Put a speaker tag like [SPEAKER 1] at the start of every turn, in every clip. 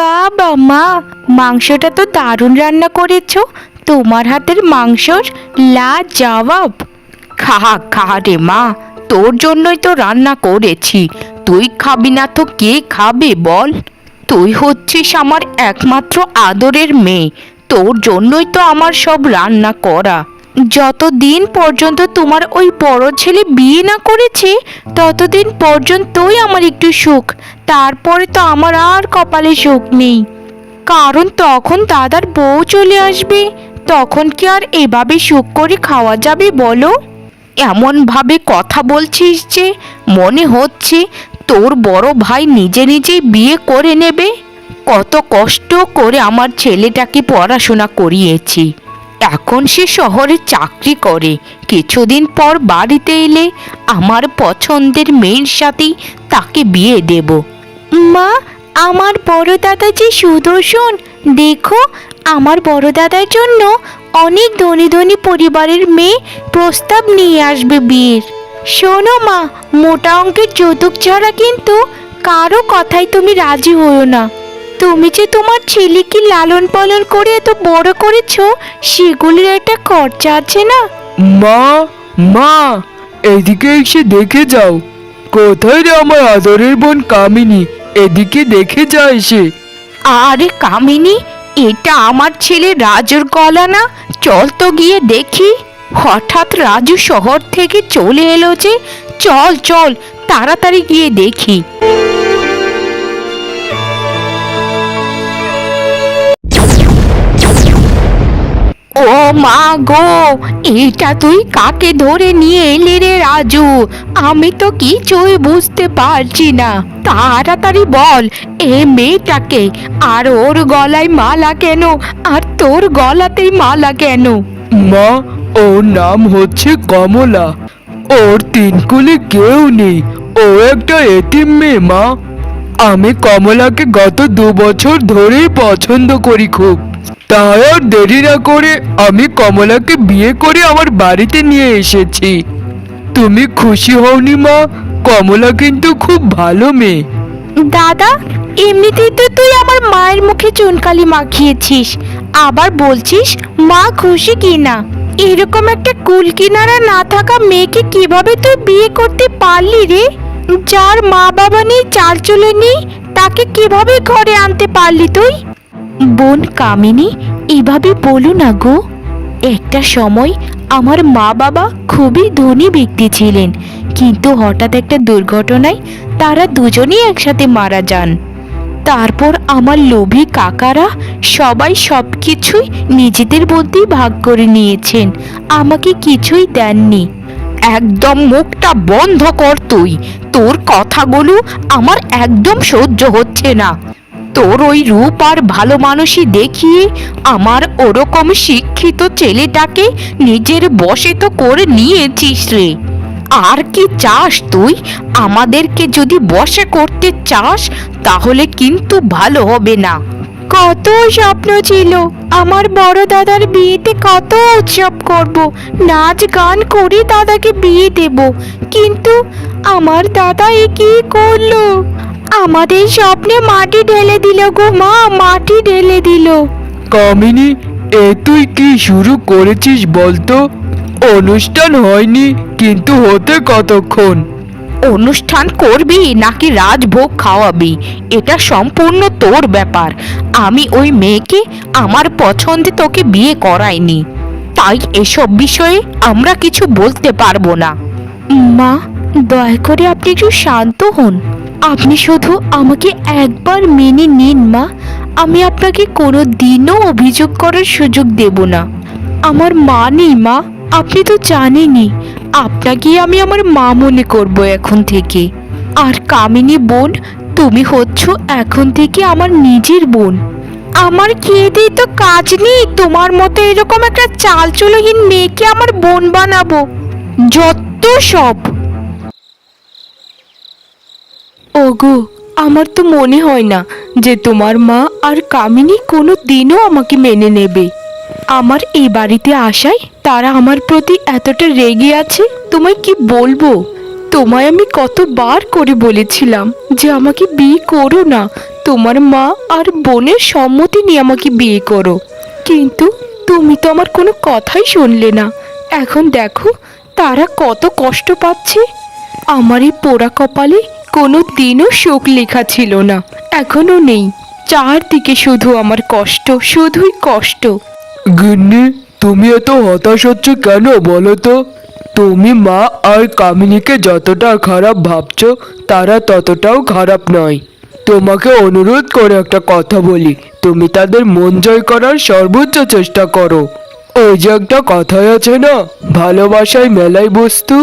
[SPEAKER 1] বাবা মা মাংসটা তো দারুণ রান্না করেছ। তোমার হাতের মাংসর লা জবাব খা খা রে মা, তোর জন্যই তো রান্না করেছি। তুই খাবি না তো কে খাবে বল? তুই হচ্ছিস আমার একমাত্র আদরের মেয়ে। তোর জন্যই তো আমার সব রান্না করা। যতদিন পর্যন্ত তোমার ওই বড় ছেলে বিয়ে না করেছে, ততদিন পর্যন্তই আমার একটু সুখ। তারপরে তো আমার আর কপালে সুখ নেই। কারণ তখন দাদার বউ চলে আসবে, তখন কি আর এভাবে সুখ করে খাওয়া যাবে বলো? এমন ভাবে কথা বলছিস যে মনে হচ্ছে তোর বড় ভাই নিজে নিজেই বিয়ে করে নেবে। কত কষ্ট করে আমার ছেলেটাকে পড়াশোনা করিয়েছি। এখন সে শহরে চাকরি করে। কিছুদিন পর বাড়িতে এলে আমার পছন্দের মেয়ের সাথেই তাকে বিয়ে দেব। মা, আমার বড় দাদা যে সুদর্শন, দেখো, আমার বড় দাদার জন্য অনেক ধনী ধনী পরিবারের মেয়ে প্রস্তাব নিয়ে আসবে বিয়ের। শোনো মা, মোটা অঙ্কের যৌতুক ছাড়া কিন্তু কারও কথাই তুমি রাজি হও না। তুমি যে তোমার ছেলেকে লালন পালন করে এত বড় করেছ সেগুলির একটা খরচা আছে না?
[SPEAKER 2] মা মা এদিকে এসে দেখে যাও। কোথায় রে আমার আদরের বোন কামিনী? এদিকে দেখে যা এসে।
[SPEAKER 1] আরে কামিনী এটা আমার ছেলে রাজুর গলা না? চল তো গিয়ে দেখি। হঠাৎ রাজু শহর থেকে চলে এলো যে চল চল তাড়াতাড়ি গিয়ে দেখি। মা গো এটা তুই কাকে ধরে নিয়ে এলি রে রাজু? আমি তো কিছুই বুঝতে পারছি না। তাড়াতাড়ি বল, এ মেয়েটাকে। আর ওর গলায় মালা কেন? আর তোর গলাতেই মালা কেন?
[SPEAKER 2] মা, ওর নাম হচ্ছে কমলা। ওর তিন কুলে কেউ নেই। ও একটা এতিম মেয়ে, মা। আমি কমলাকে গত দু বছর ধরেই পছন্দ করি খুব। তাই আর দেরি না করে আমি কমলাকে বিয়ে করে আমার বাড়িতে নিয়ে এসেছি। তুমি খুশি হওনি মা, কমলা কিন্তু খুব ভালো মেয়ে।
[SPEAKER 1] দাদা, এমনিতেই তো তুই আমার মায়ের মুখে চুনকালি মাখিয়েছিস। আবার বলছিস মা খুশি কি না এরকম একটা কুল কিনারা না থাকা মেয়েকে কীভাবে তুই বিয়ে করতে পারলি রে? যার মা বাবা নেই, চাল চলে নেই, তাকে কীভাবে ঘরে আনতে পারলি তুই? বোন কামিনী, এভাবে বলো না গো। একটা সময় আমার মা বাবা খুবই ধনী ব্যক্তি ছিলেন, কিন্তু হঠাৎ একটা দুর্ঘটনায় তারা দুজনেই একসাথে মারা যান। তারপর আমার লোভী কাকারা সবাই সব কিছুই নিজেদের মধ্যেই ভাগ করে নিয়েছেন, আমাকে কিছুই দেননি। একদম মুখটা বন্ধ কর তুই। তোর কথাগুলো আমার একদম সহ্য হচ্ছে না। তোর ওই রূপ আর ভালো মানুষই দেখিয়ে আমার ওরকম শিক্ষিত ছেলেটাকে নিজের বশে তো করে নিয়েছিস রে। আর কি চাস তুই? আমাদেরকে যদি বশে করতে চাস, তাহলে কিন্তু ভালো হবে না। কত স্বপ্ন ছিল। আমার বড় দাদার বিয়েতে কত উৎসব করব। নাচ গান করে দাদাকে বিয়ে দেব। কিন্তু আমার দাদা এ কি করল? আমাদের স্বপ্নে মাটি ঢেলে দিল গো মা, মাটি ঢেলে দিল।
[SPEAKER 2] কামিনী, এ তুই কি শুরু করেছিস বলতো? অনুষ্ঠান হয়নি, কিন্তু হতে কতক্ষণ?
[SPEAKER 1] অনুষ্ঠান করবি নাকি রাজভোগ খাওয়াবি? এটা সম্পূর্ণ তোর ব্যাপার। আমি ওই মেয়েকে, আমার পছন্দে তোকে বিয়ে করাইনি। তাই এসব বিষয়ে আমরা কিছু বলতে পারব না। মা, দয়া করে আপনি একটু শান্ত হন। আপনি শুধু আমাকে একবার মেনে নিন, মা। আমি আপনাকে কোনো দিনও অভিযোগ করার সুযোগ দেব না। আমার মা নেই, মা। আপনি তো জানেনই, আপনাকেই আমি আমার মা মনে করব এখন থেকে। আর কামিনী বোন, তুমি হচ্ছ এখন থেকে আমার নিজের বোন। আমার খেয়ে দিয়ে তো কাজ নেই, তোমার মতো এরকম একটা চালচলহীন মেয়েকে আমার বোন বানাবো। যত সব। ওগো, আমার তো মনে হয় না যে তোমার মা আর কামিনী কোনো দিনও আমাকে মেনে নেবে। আমার এই বাড়িতে আসায় তারা আমার প্রতি এতটা রেগে আছে? তোমায় কি বলব? তোমায় আমি কতবার করে বলেছিলাম যে আমাকে বিয়ে করো না। তোমার মা আর বোনের সম্মতি নিয়ে আমাকে বিয়ে করো। কিন্তু তুমি তো আমার কোনো কথাই শুনলে না। এখন দেখো তারা কত কষ্ট পাচ্ছে। আমার এই পোড়া কপালে কোনো দিনও শোক লেখা ছিল না। এখনও নেই। চারদিকে শুধু আমার কষ্ট, শুধুই কষ্ট।
[SPEAKER 2] গিন্নি, তুমি এত হতাশ হচ্ছ কেন বলো তো? তুমি মা আর কামিনীকে যতটা খারাপ ভাবছ, তারা ততটাও খারাপ নয়। তোমাকে অনুরোধ করে একটা কথা বলি, তুমি তাদের মন জয় করার সর্বোচ্চ চেষ্টা করো। ওই যে একটা কথাই আছে না, ভালোবাসায় মেলাই বস্তু?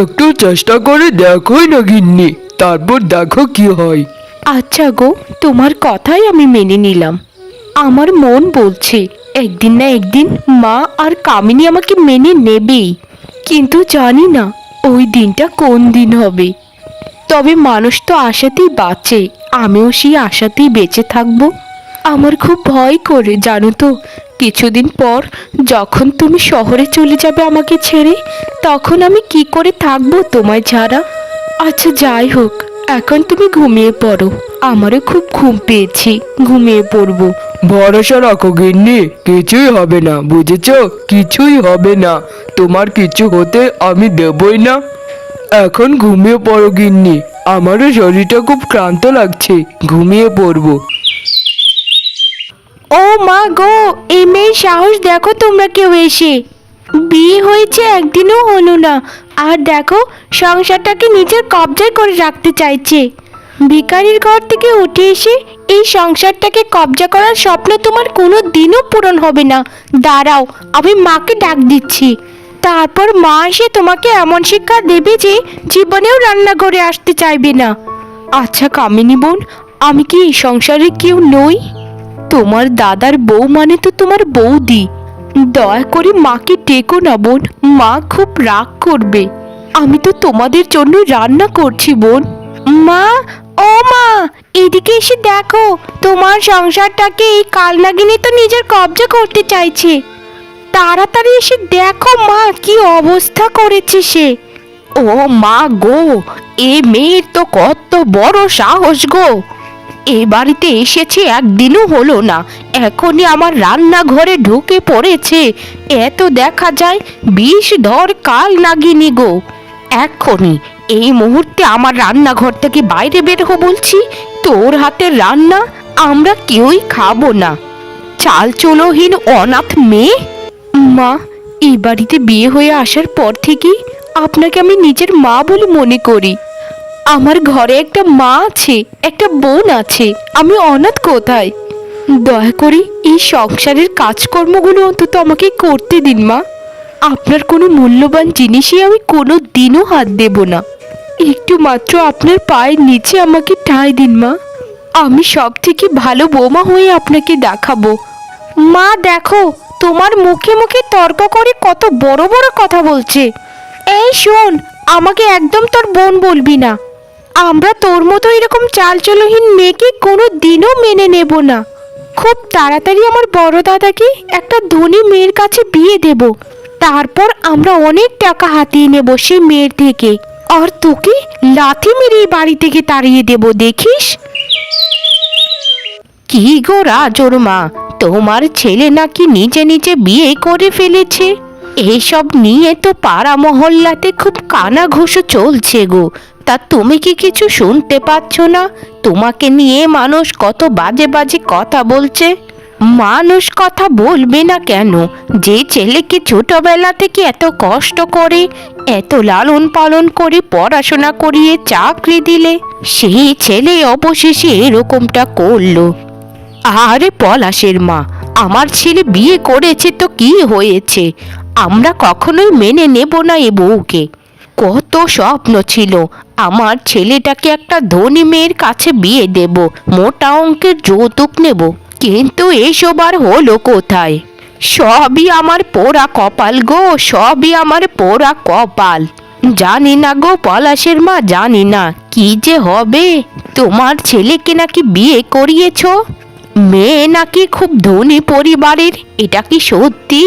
[SPEAKER 2] একটু চেষ্টা করে দেখোই না গিন্নি, তারপর দেখো কি হয়।
[SPEAKER 1] আচ্ছা গো, তোমার কথাই আমি মেনে নিলাম। আমার মন বলছে একদিন না একদিন মা আর কামিনী আমাকে মেনে নেবেই। কিন্তু জানি না ওই দিনটা কোন দিন হবে। তবে মানুষ তো আশাতেই বাঁচে, আমিও সেই আশাতেই বেঁচে থাকব। আমার খুব ভয় করে, জানো তো। কিছুদিন পর যখন তুমি শহরে চলে যাবে আমাকে ছেড়ে, তখন আমি কি করে থাকব তোমায় ছাড়া? আচ্ছা যাই হোক। এখন তুমি ঘুমিয়ে পড়ো। আমারও খুব ঘুম পেয়েছি। ঘুমিয়ে পড়ব।
[SPEAKER 2] ভরসা রাখো গিন্নি কিছুই হবে না বুঝেছ? কিছুই হবে না। তোমার কিছু হতে আমি দেবই না। এখন ঘুমিয়ে পড়ো গিন্নি আমারও শরীরটা খুব ক্লান্ত লাগছে ঘুমিয়ে পড়ব।
[SPEAKER 1] ও মা গো এই মেয়ের সাহস দেখো তোমরা কেউ এসে। বিয়ে হয়েছে একদিনও হলো না আর দেখো, সংসারটাকে নিজের কবজায় করে রাখতে চাইছে। ভিকারির ঘর থেকে উঠে এসে এই সংসারটাকে কবজা করার স্বপ্ন তোমার কোনো দিনও পূরণ হবে না। দাঁড়াও, আমি মাকে ডাক দিচ্ছি। তারপর মা এসে তোমাকে এমন শিক্ষা দেবে যে জীবনেও রান্নাঘরে আসতে চাইবে না। আচ্ছা কামিনী বোন, আমি কি এই সংসারে কেউ নই? তোমার দাদার বউ মানে তো তোমার বৌদি। দয়া করে মাকে ডেকো না, বোন। মা খুব রাগ করবে। আমি তো তোমাদের জন্য রান্না করছি, বোন। মা, ও মা, এদিকে এসে দেখো, তোমার সংসারটাকে এই কালনাগিনী তো নিজের কবজা করতে চাইছে। তাড়াতাড়ি এসে দেখো মা, কি অবস্থা করেছে সে। ও মা গো, এ মেয়ের তো কত বড় সাহস গো। এই বাড়িতে এসেছে একদিনও হলো না। এখনই আমার রান্নাঘরে ঢুকে পড়েছে। এত দেখা যায় বিষ ধর কাল নাগিনি গো। এখনই এই মুহূর্তে আমার রান্নাঘর থেকে বাইরে বের হো বলছি, তোর হাতের রান্না আমরা কেউই খাব না। চাল চলোহীন অনাথ মেয়ে? মা, এই বাড়িতে বিয়ে হয়ে আসার পর থেকেই আপনাকে আমি নিজের মা বলে মনে করি। আমার ঘরে একটা মা আছে, একটা বোন আছে। আমি অনাথ কোথায়? দয়া করে এই সংসারের কাজকর্মগুলো অন্তত আমাকে করতে দিন, মা। আপনার কোনো মূল্যবান জিনিসই আমি কোনো দিনও হাত দেব না। একটু মাত্র আপনার পায়ের নিচে আমাকে ঠাঁই দিন, মা। আমি সব থেকে ভালো বৌমা হয়ে আপনাকে দেখাবো। মা, দেখো, তোমার মুখে মুখে তর্ক করে কত বড় বড় কথা বলছে। এই শোন, আমাকে একদম তোর বোন বলবি না। আমরা তোর মতো এরকম চালচলহীন মেয়েকে কোনো দিনও মেনে নেব না। খুব তাড়াতাড়ি আমার বড় দাদাকে একটা ধনী মেয়ের কাছে বিয়ে দেব। তারপর আমরা অনেক টাকা হাতিয়ে নেব সেই মেয়ের থেকে। আর তোকে লাথি মেরে বাড়ি থেকে তাড়িয়ে দেব, দেখিস? কি গো রাজোর মা তোমার ছেলে নাকি নিজে নিজে বিয়ে করে ফেলেছে? এইসব নিয়ে তো পাড়া মহল্লাতে খুব কানা ঘুষো চলছে গো। তা তুমি কি কিছু শুনতে পাচ্ছ না? তোমাকে নিয়ে মানুষ কত বাজে বাজে কথা বলছে। মানুষ কথা বলবে না কেন? যে ছেলেকে ছোটবেলা থেকে এত কষ্ট করে, এত লালন পালন করে পড়াশোনা করিয়ে চাকরি দিলে, সেই ছেলে অবশেষে এরকমটা করল। আরে পলাশের মা, আমার ছেলে বিয়ে করেছে তো কি হয়েছে? আমরা কখনোই মেনে নেব না এ বউকে। কত স্বপ্ন ছিল আমার ছেলেটাকে একটা ধনী মেয়ের কাছে বিয়ে দেব, মোটা অঙ্কের যৌতুক নেব, কিন্তু এসব আর হলো কোথায়? সবই আমার পোড়া কপাল গো, সবই আমার পোড়া কপাল। জানি না গো পলাশের মা, জানি না কি যে হবে। তোমার ছেলেকে নাকি বিয়ে করিয়েছো? মেয়ে নাকি খুব ধনী পরিবারের, এটা কি সত্যি?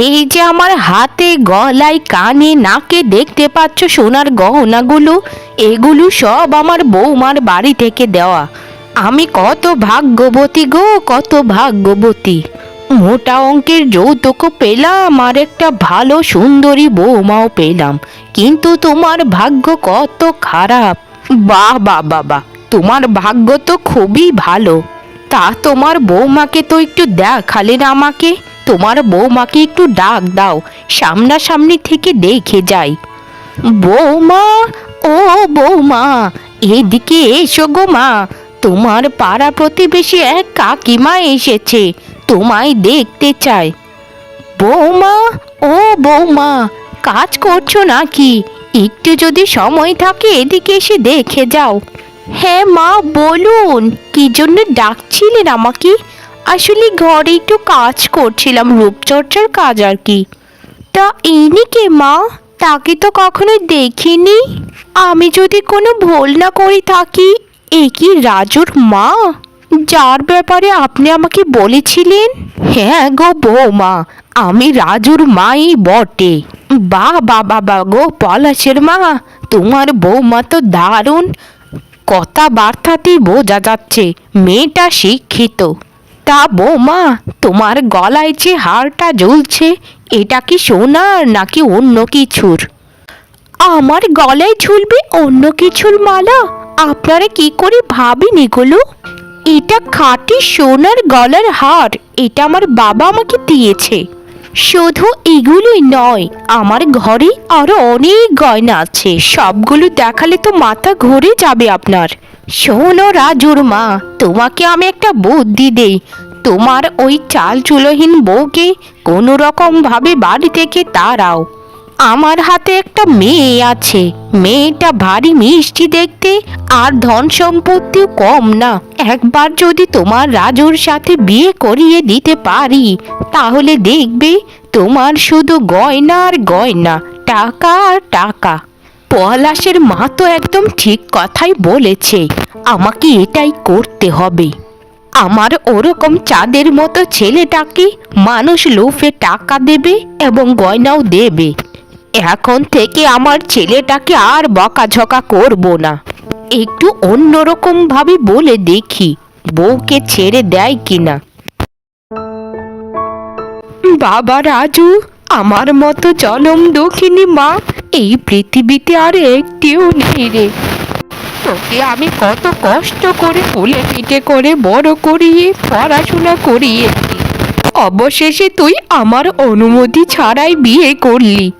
[SPEAKER 1] এই যে আমার হাতে গলায়, কানে, নাকে দেখতে পাচ্ছ সোনার গহনাগুলো, এগুলো সব আমার বৌমার বাড়ি থেকে দেওয়া। আমি কত ভাগ্যবতী গো, কত ভাগ্যবতী। মোটা অঙ্কের যৌতুকও পেলাম, আর একটা ভালো সুন্দরী বৌমাও পেলাম। কিন্তু তোমার ভাগ্য কত খারাপ। বাহ বাহ বাহ তোমার ভাগ্য তো খুবই ভালো। তা তোমার বৌমাকে তো একটু দেখালে না আমাকে। তোমার বৌমাকে একটু ডাক দাও, সামনাসামনি থেকে দেখে যাই। বৌমা, ও বৌমা, এদিকে এসো গো মা। তোমার পাড়া প্রতিবেশী এক কাকিমা এসেছে, তোমায় দেখতে চায় বৌমা, ও বৌমা, কাজ করছ নাকি? একটু যদি সময় থাকে এদিকে এসে দেখে যাও। হ্যাঁ মা, বলুন, কি জন্য ডাকছিলেন আমাকে? আসলে ঘরে একটু কাজ করছিলাম, রূপচর্চার কাজ আর কি। তা ইনি কে মা, তাকে তো কখনো দেখিনি। আমি যদি কোনো ভুল না করে থাকি, এ কি রাজুর মা? যার ব্যাপারে আপনি আমাকে বলেছিলেন? হ্যাঁ গো বৌমা, আমি রাজুর মাই বটে। বা বাবা বা গো পলাশের মা, তোমার বৌমা তো দারুণ। কথাবার্তাতেই বোঝা যাচ্ছে, মেয়েটা শিক্ষিত। তা বৌমা, তোমার গলায় যে হারটা ঝুলছে এটা কি সোনার নাকি অন্য কিছুর? আমার গলায় ঝুলবে অন্য কিছুর মালা, আপনারা কি করে ভাবেন এগুলো? এটা খাঁটি সোনার গলার হার, এটা আমার বাবা আমাকে দিয়েছে। শুধু এগুলোই নয়, আমার ঘরে আরও অনেক গয়না আছে, সবগুলো দেখালে তো মাথা ঘুরে যাবে আপনার। শোনো রাজুর মা, তোমাকে আমি একটা বুদ্ধি দেই। তোমার ওই চাল চুলোহীন বউকে কোনো রকম ভাবে বাড়ি থেকে তাড়াও। আমার হাতে একটা মেয়ে আছে। মেয়েটা ভারী মিষ্টি দেখতে আর ধন সম্পত্তিও কম না। একবার যদি তোমার রাজুর সাথে বিয়ে করিয়ে দিতে পারি, তাহলে দেখবে তোমার শুধু গয়না আর গয়না, টাকা আর টাকা। পলাশের মা তো একদম ঠিক কথাই বলেছে। আমাকে এটাই করতে হবে। আমার ওরকম চাঁদের মতো ছেলেটাকে মানুষ লোফে টাকা দেবে এবং গয়নাও দেবে। এখন থেকে আমার ছেলেটাকে আর বকাঝকা করব না। একটু অন্যরকম ভাবে বলে দেখি, বউকে ছেড়ে দেয় কিনা। বাবা রাজু, আমার মতো জনম দক্ষিণী মা এই পৃথিবীতে আর একটিও নেই রে। তোকে আমি কত কষ্ট করে ফুলে পিঠে করে বড় করিয়ে, পড়াশোনা করিয়েছি। অবশেষে তুই আমার অনুমতি ছাড়াই বিয়ে করলি।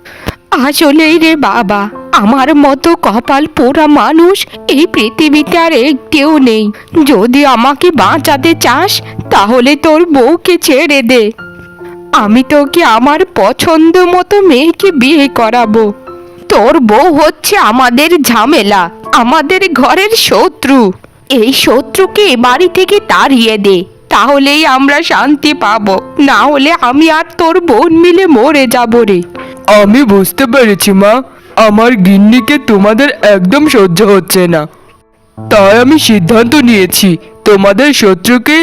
[SPEAKER 1] আসলেই রে বাবা, আমার মতো কপাল পোড়া মানুষ এই পৃথিবীতে আর একটিও নেই। যদি আমাকে বাঁচাতে চাস, তাহলে তোর বউকে ছেড়ে দে। আমি তোকে আমার পছন্দ মতো মেয়েকে বিয়ে করাবো। তোর বউ হচ্ছে আমাদের ঝামেলা, আমাদের ঘরের শত্রু। এই শত্রুকে বাড়ি থেকে তাড়িয়ে দে, তাহলেই আমরা শান্তি পাবো, না হলে আমি আর তোর বোন মিলে মরে যাব রে।
[SPEAKER 2] আমি বুঝতে পেরেছি, মা। আমার গিন্নিকে তোমাদের একদম সহ্য হচ্ছে না। তাই আমি সিদ্ধান্ত নিয়েছি, তোমাদের শত্রুকে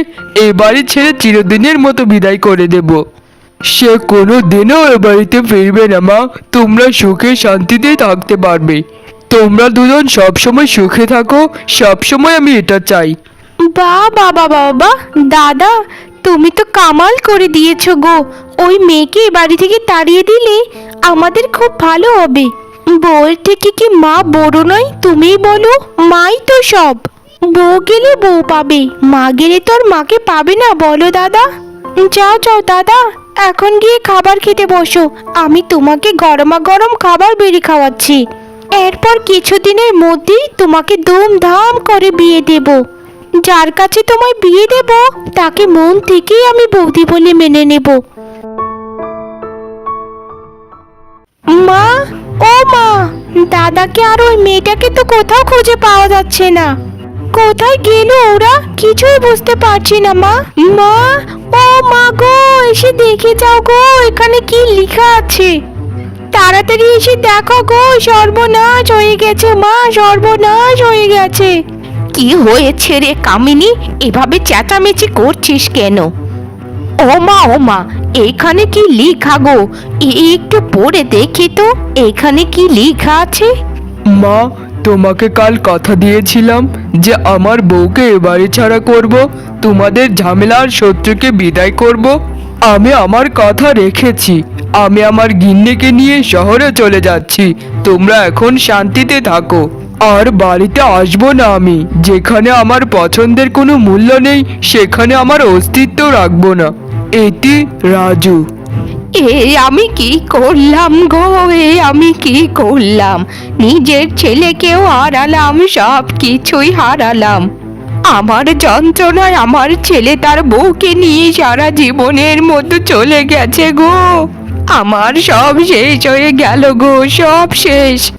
[SPEAKER 2] এ বাড়ি ছেড়ে চিরদিনের মতো বিদায় করে দেব। সে কোনো দিনও এ বাড়িতে ফিরবে না, মা। তোমরা সুখে শান্তিতে থাকতে পারবে। তোমরা দুজন সবসময় সুখে থাকো, সবসময় আমি এটা চাই।
[SPEAKER 1] বা বাবা বাবা দাদা, তুমি তো কামাল করে দিয়েছ গো। ওই মেয়েকে বাড়ি থেকে তাড়িয়ে দিলে আমাদের খুব ভালো হবে। বউয়ের থেকে কি মা বড় নয়, তুমিই বলো, মাই তো সব। বউ গেলে বউ পাবে, মা গেলে তোর মাকে পাবে না, বলো দাদা। যাও যাও, দাদা। এখন গিয়ে খাবার খেতে বসো। আমি তোমাকে গরমা গরম খাবার বেরিয়ে খাওয়াচ্ছি। এরপর কিছুদিনের মধ্যেই তোমাকে ধুমধাম করে বিয়ে দেবো। যার কাছে তোমায় বিয়ে দেব, তাকে মন থেকেই আমি বৌদি বলে মেনে নেব। মা, ও মা, দাদাকে আর ওই মেয়েটাকে তো কোথাও খুঁজে পাওয়া যাচ্ছে না। কোথায় গেল ওরা? কিছুই বুঝতে পারছি না মা। মা ও মা গো এসে দেখে যাও গো এখানে কি লেখা আছে? তাড়াতাড়ি এসে দেখো গো সর্বনাশ হয়ে গেছে মা সর্বনাশ হয়ে গেছে। কি হয়েছে রে কামিনী? এভাবে চেঁচামেচি করছিস কেন? ও মা ও মা এখানে কি লেখা গো? একটু পড়ে দেখি তো এখানে কি লেখা আছে?
[SPEAKER 2] মা তোমাকে কাল কথা দিয়েছিলাম যে আমার বউকে এবারে ছাড়া করব, তোমাদের ঝামেলার শত্রুকে বিদায় করব। আমি আমার কথা রেখেছি, আমি আমার গিন্নিকে নিয়ে শহরে চলে যাচ্ছি, তোমরা এখন শান্তিতে থাকো। আর বাড়িতে আসব না আমি, যেখানে আমার পছন্দের কোনো মূল্য নেই, সেখানে আমার অস্তিত্ব রাখব না। এটি রাজু।
[SPEAKER 1] এ আমি কি করলাম গো? এ আমি কি করলাম? নিজের ছেলেকেও হারালাম সব কিছুই হারালাম। আমার যন্ত্রণায় আমার ছেলে তার বউকে নিয়ে সারা জীবনের মতো চলে গেছে গো। আমার সব শেষ হয়ে গেল গো, সব শেষ।